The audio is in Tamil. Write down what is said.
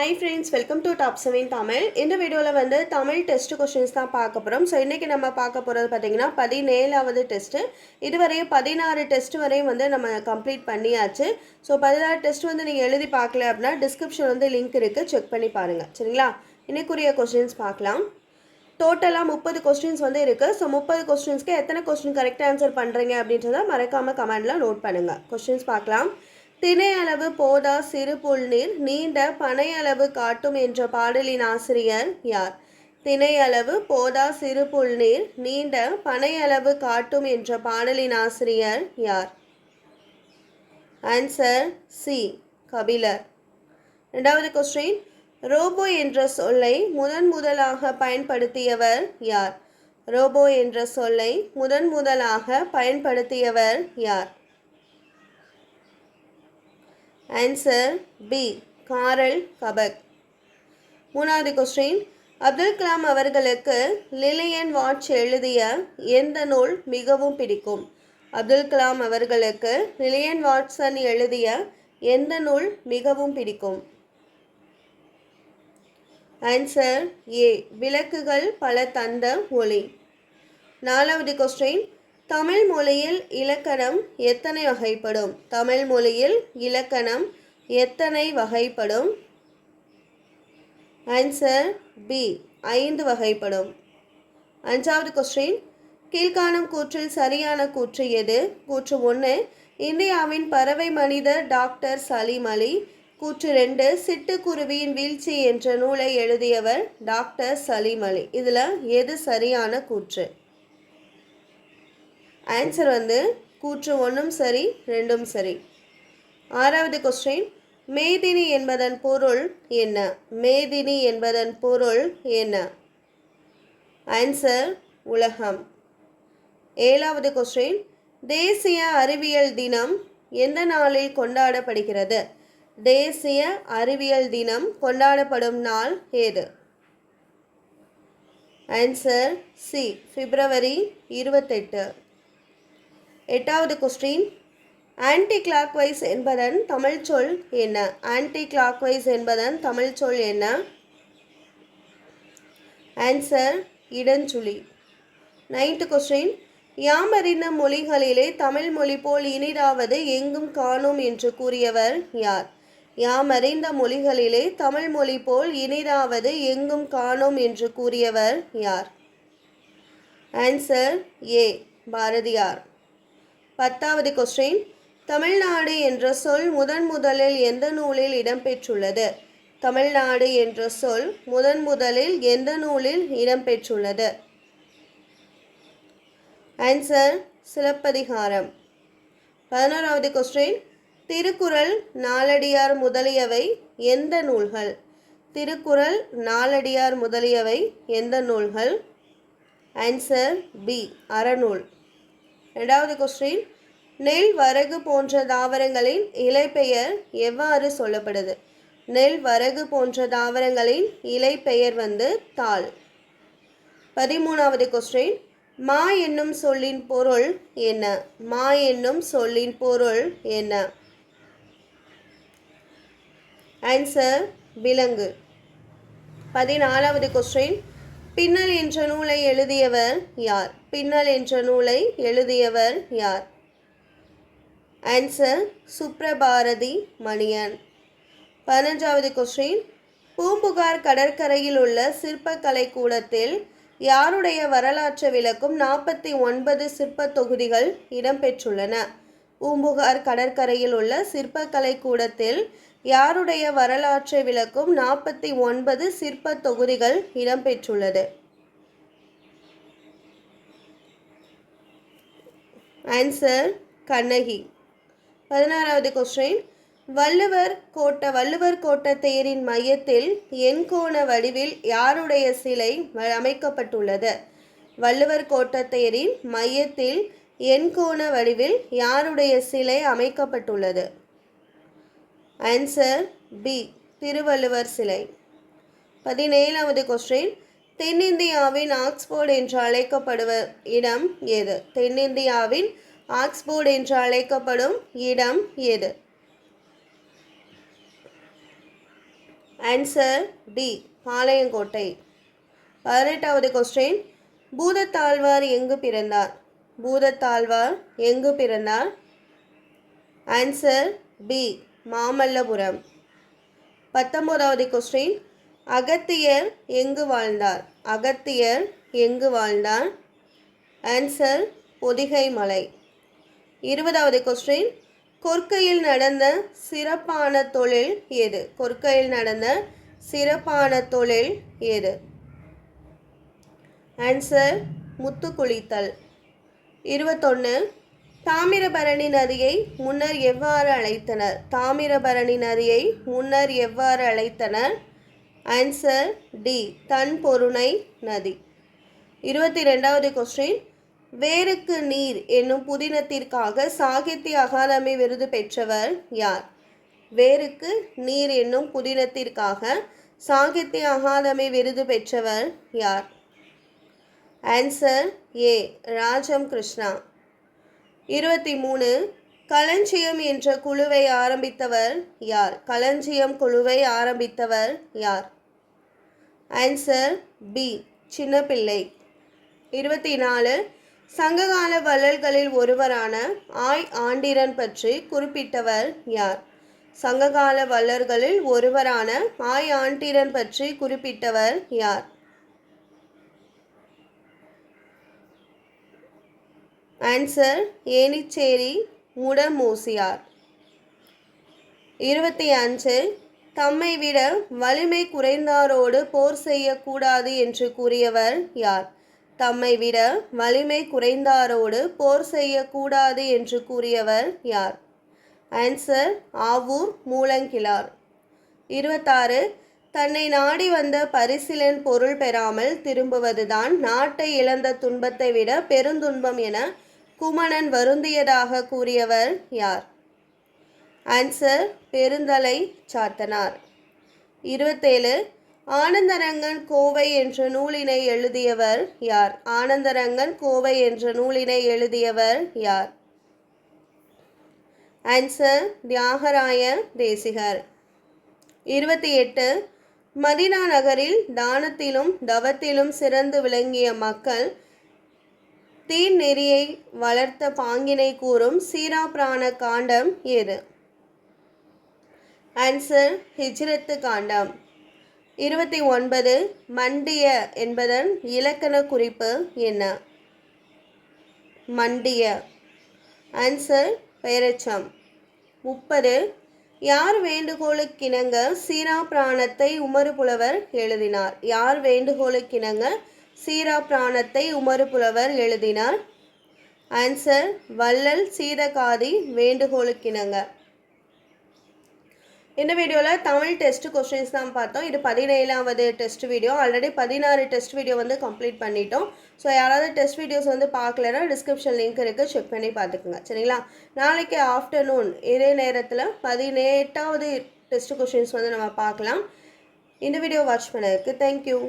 Hi friends welcome to top seven Tamil இந்த வீடியோவில் வந்து தமிழ் டெஸ்ட் கொஷின்ஸ் தான் பார்க்க போகிறோம் ஸோ இன்றைக்கி நம்ம பார்க்க போகிறது பார்த்தீங்கன்னா பதினேழாவது டெஸ்ட்டு இதுவரையும் பதினாறு டெஸ்ட் வரையும் வந்து நம்ம கம்ப்ளீட் பண்ணியாச்சு. ஸோ பதினாறு டெஸ்ட் வந்து நீங்கள் எழுதி பார்க்கல அப்படின்னா டிஸ்கிரிப்ஷன் வந்து லிங்க் இருக்குது செக் பண்ணி பாருங்கள் சரிங்களா? இன்னைக்குரிய கொஷின்ஸ் பார்க்கலாம். டோட்டலாக முப்பது கொஸ்டின்ஸ் வந்து இருக்குது ஸோ முப்பது கொஸ்டின்ஸ்க்கு எத்தனை கொஸ்டின் கரெக்டாக ஆன்சர் பண்ணுறீங்க அப்படின்றத மறக்காமல் கமெண்டில் நோட் பண்ணுங்கள் கொஸ்டின்ஸ் பார்க்கலாம். திணை அளவு போதா சிறு புல்நீர் நீண்ட பனை அளவு காட்டும் என்ற பாடலின் ஆசிரியர் யார்? திணை அளவு போதா சிறு புல்நீர் நீண்ட பனை அளவு காட்டும் என்ற பாடலின் ஆசிரியர் யார்? Answer C Kapilar. ரெண்டாவது கொஸ்டின் ரோபோ என்ற சொல்லை முதன் முதலாக பயன்படுத்தியவர் யார்? ரோபோ என்ற சொல்லை முதன் முதலாக பயன்படுத்தியவர் யார்? Answer B Karel Capek. மூணாவது கொஸ்டின் அப்துல் கலாம் அவர்களுக்கு லிலியன் வாட்ச் எழுதிய எந்த நூல் மிகவும் பிடிக்கும்? அப்துல் கலாம் அவர்களுக்கு லிலியன் வாட்சன் எழுதிய எந்த நூல் மிகவும் பிடிக்கும்? ஆன்சர் ஏ விளக்குகள் பல தந்த ஒளி. நாலாவது கொஸ்டின் தமிழ் மொழியில் இலக்கணம் எத்தனை வகைப்படும்? தமிழ் மொழியில் இலக்கணம் எத்தனை வகைப்படும்? ஆன்சர் பி ஐந்து வகைப்படும். அஞ்சாவது கொஸ்டின் கீழ்காணும் கூற்றில் சரியான கூற்று எது? கூற்று ஒன்று இந்தியாவின் பறவை மனிதர் டாக்டர் சலீம் அலி. கூற்று ரெண்டு சிட்டுக்குருவியின் வீழ்ச்சி என்ற நூலை எழுதியவர் டாக்டர் சலீம் அலி. இதில் எது சரியான கூற்று? ஆன்சர் வந்து கூற்று ஒன்றும் சரி ரெண்டும் சரி. ஆறாவது கொஸ்டின் மேதினி என்பதன் பொருள் என்ன? மேதினி என்பதன் பொருள் என்ன? ஆன்சர் உலகம். ஏழாவது கொஸ்டின் தேசிய அறிவியல் தினம் எந்த நாளில் கொண்டாடப்படுகிறது? தேசிய அறிவியல் தினம் கொண்டாடப்படும் நாள் ஏது? ஆன்சர் சி பிப்ரவரி இருபத்தெட்டு. எட்டாவது கொஸ்டின் ஆன்டி கிளாக்வைஸ் என்பதன் தமிழ் சொல் என்ன? ஆன்டி கிளாக்வைஸ் என்பதன் தமிழ் சொல் என்ன? ஆன்சர் இடஞ்சுழி. நைன்த்து கொஸ்டின் யாம் அறிந்த மொழிகளிலே தமிழ் மொழி போல் இனிதாவது எங்கும் காணோம் என்று கூறியவர் யார்? யாம் அறிந்த மொழிகளிலே தமிழ் மொழி போல் இனிதாவது எங்கும் காணோம் என்று கூறியவர் யார்? Answer A Bharathiyar. பத்தாவது கொஸ்டின் தமிழ்நாடு என்ற சொல் முதன் முதலில் எந்த நூலில் இடம்பெற்றுள்ளது? தமிழ்நாடு என்ற சொல் முதன் முதலில் எந்த நூலில் இடம்பெற்றுள்ளது? ஆன்சர் சிலப்பதிகாரம். பதினோராவது கொஸ்டின் திருக்குறள் நாலடியார் முதலியவை எந்த நூல்கள்? திருக்குறள் நாலடியார் முதலியவை எந்த நூல்கள்? ஆன்சர் பி அறநூல். ரெண்டாவது கொஸ்டின் நெல் வரகு போன்ற தாவரங்களின் இலைப்பெயர் எவ்வாறு சொல்லப்படுது? நெல் வரகு போன்ற தாவரங்களின் இலைப்பெயர் வந்து தாள். பதிமூணாவது கொஸ்டின் மா என்னும் சொல்லின் பொருள் என்ன? மா என்னும் சொல்லின் பொருள் என்ன? ஆன்சர் விலங்கு. பதினாலாவது கொஸ்டின் பின்னல் என்ற நூலை எழுதியவர் யார்? பின்னல் என்ற நூலை எழுதியவர் யார்? ஆன்சர் சுப்ரபாரதி மணியன். பதினஞ்சாவது கொஸ்டின் பூம்புகார் கடற்கரையில் உள்ள சிற்பக்கலை கூடத்தில் யாருடைய வரலாற்று விளக்கும் நாற்பத்தி ஒன்பது சிற்ப தொகுதிகள் இடம்பெற்றுள்ளன? பூம்புகார் கடற்கரையில் உள்ள சிற்பக்கலை கூடத்தில் யாருடைய வரலாற்றை விளக்கும் நாற்பத்தி ஒன்பது சிற்ப தொகுதிகள் இடம்பெற்றுள்ளது. ஆன்சர் கண்ணகி. பதினாறாவது கொஸ்டின் வள்ளுவர் கோட்ட வள்ளுவர் கோட்ட தேரின் மையத்தில் எண்கோண வடிவில் யாருடைய சிலை அமைக்கப்பட்டுள்ளது? வள்ளுவர் கோட்ட தேரின் மையத்தில் எண்கோண வடிவில் யாருடைய சிலை அமைக்கப்பட்டுள்ளது? ஆன்சர் பி திருவள்ளுவர் சிலை. பதினேழாவது கொஸ்டின் தென்னிந்தியாவின் ஆக்ஸ்போர்டு என்று அழைக்கப்படுவ இடம் எது? தென்னிந்தியாவின் ஆக்ஸ்போர்டு என்று அழைக்கப்படும் இடம் எது? Answer D Palayamkottai. பதினெட்டாவது கொஸ்டின் பூதத்தாழ்வார் எங்கு பிறந்தார்? பூதத்தாழ்வார் எங்கு பிறந்தார்? Answer B Mamallapuram. பத்தொம்போதாவது question Agathiyar எங்கு வாழ்ந்தார்? அகத்தியர் எங்கு வாழ்ந்தார்? ஆன்சர் பொதிகை மலை இருபதாவது கொஸ்டின் கொற்கையில் நடந்த சிறப்பான தொழில் எது? கொற்கையில் நடந்த சிறப்பான தொழில் எது? ஆன்சர் முத்து குளித்தல் இருபத்தொன்று தாமிரபரணி நதியை முன்னர் எவ்வாறு அழைத்தனர்? தாமிரபரணி நதியை முன்னர் எவ்வாறு அழைத்தனர்? ஆன்சர் டி தன் பொருணை நதி. இருபத்தி ரெண்டாவது கொஸ்டின் வேருக்கு நீர் என்னும் புதினத்திற்காக சாகித்ய அகாதமி விருது பெற்றவர் யார்? வேருக்கு நீர் என்னும் புதினத்திற்காக சாகித்ய அகாதமி விருது பெற்றவர் யார்? Answer A Rajam Krishna. இருபத்தி மூணு களஞ்சியம் என்ற குழுவை ஆரம்பித்தவர் யார்? களஞ்சியம் குழுவை ஆரம்பித்தவர் யார்? Answer B Chinnapillai. இருபத்தி நாலு சங்ககால வள்ளல்களில் ஒருவரான ஆய் ஆண்டிரன் பற்றி குறிப்பிட்டவர் யார்? சங்ககால வள்ளல்களில் ஒருவரான ஆய் ஆண்டிரன் பற்றி குறிப்பிட்டவர் யார்? ஆன்சர் ஏனிச்சேரி முடமூசியார். இருபத்தி அஞ்சு தம்மை விட வலிமை குறைந்தாரோடு போர் செய்யக்கூடாது என்று கூறியவர் யார்? தம்மை விட வலிமை குறைந்தாரோடு போர் செய்யக்கூடாது என்று கூறியவர் யார்? ஆன்சர் ஆவூர் மூலங்கிழார். இருபத்தாறு தன்னை நாடி வந்த பரிசிலன் பொருள் பெறாமல் திரும்புவதுதான் நாட்டை இழந்த துன்பத்தை விட பெருந்துன்பம் என குமணன் வருந்தியதாக கூறியவர் யார்? ஆன்சர் பெருந்தலை சாத்தனார். இருபத்தேழு ஆனந்தரங்கன் கோவை என்ற நூலினை எழுதியவர் யார்? ஆனந்தரங்கன் கோவை என்ற நூலினை எழுதியவர் யார்? ஆன்சர் தியாகராய தேசிகர். இருபத்தி எட்டு மதினா நகரில் தானத்திலும் தவத்திலும் சிறந்து விளங்கிய மக்கள் தீன் நெறியை வளர்த்த பாங்கினை கூறும் சீராபிராண காண்டம் எது? ஆன்சர் ஹிஜ்ரத்து காண்டம். இருபத்தி ஒன்பது மண்டிய என்பதன் இலக்கண குறிப்பு என்ன? மண்டிய. ஆன்சர் பெயரச்சம் முப்பது யார் வேண்டுகோளுக்கிணங்க சீரா பிராணத்தை உமறு புலவர் எழுதினார்? யார் வேண்டுகோளுக்கிணங்க சீரா பிராணத்தை உமறு புலவர் எழுதினார். ஆன்சர் வள்ளல் சீதகாதி வேண்டுகோளுக்கிணங்க. இந்த வீடியோவில் தமிழ் டெஸ்ட் கொஸ்டின்ஸ் தான் பார்த்தோம். இது பதினேழாவது டெஸ்ட் வீடியோ ஆல்ரெடி பதினாறு டெஸ்ட் வீடியோ வந்து கம்ப்ளீட் பண்ணிட்டோம். ஸோ யாராவது டெஸ்ட் வீடியோஸ் வந்து பார்க்கலன்னா டிஸ்கிரிப்ஷன் லிங்க் இருக்குது செக் பண்ணி பார்த்துக்குங்க. சரிங்களா? நாளைக்கு ஆஃப்டர்நூன் இதே நேரத்தில் பதினெட்டாவது டெஸ்ட் கொஷின்ஸ் வந்து நம்ம பார்க்கலாம். இந்த வீடியோ வாட்ச் பண்ணதுக்கு தேங்க்யூ